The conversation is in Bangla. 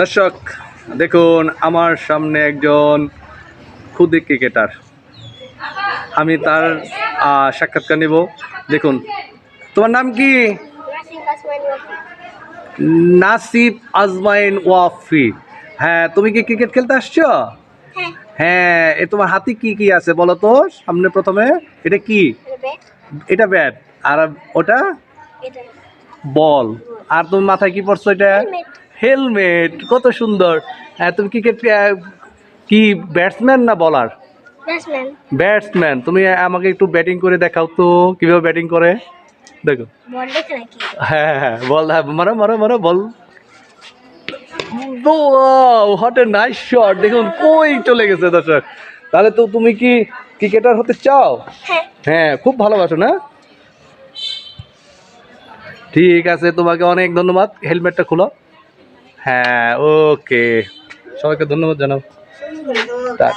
দর্শক দেখুন আমার সামনে একজন খুদে ক্রিকেটার। আমি তার সাক্ষাৎকার নিব। দেখুন তোমার নাম কি? নাসিব আজমাইন ওয়াফি। হ্যাঁ তুমি কি ক্রিকেট খেলতে আসছো? হ্যাঁ। এ তোমার হাতে কি কি আছে বলো তো? সামনে প্রথমে এটা কি? এটা ব্যাট আর ওটা? বল। আর তুমি মাথায় কি পড়ছো এটা? হেলমেট কত সুন্দর। হ্যাঁ তুমি ক্রিকেট কি ব্যাটসম্যান না বলার ব্যাটসম্যান তুমি আমাকে একটু ব্যাটিং করে দেখাও তো কীভাবে ব্যাটিং করে? দেখো। হ্যাঁ হ্যাঁ বল হ্যাঁ মারো মারো মারো বল হট এ নাইস শট দেখুন কই চলে গেছে দর্শক। তাহলে তো তুমি কি ক্রিকেটার হতে চাও? হ্যাঁ। হ্যাঁ খুব ভালোবাসো না? ঠিক আছে তোমাকে অনেক ধন্যবাদ। হেলমেটটা খুলো। হ্যাঁ ওকে সবাইকে ধন্যবাদ জানাও। দাদা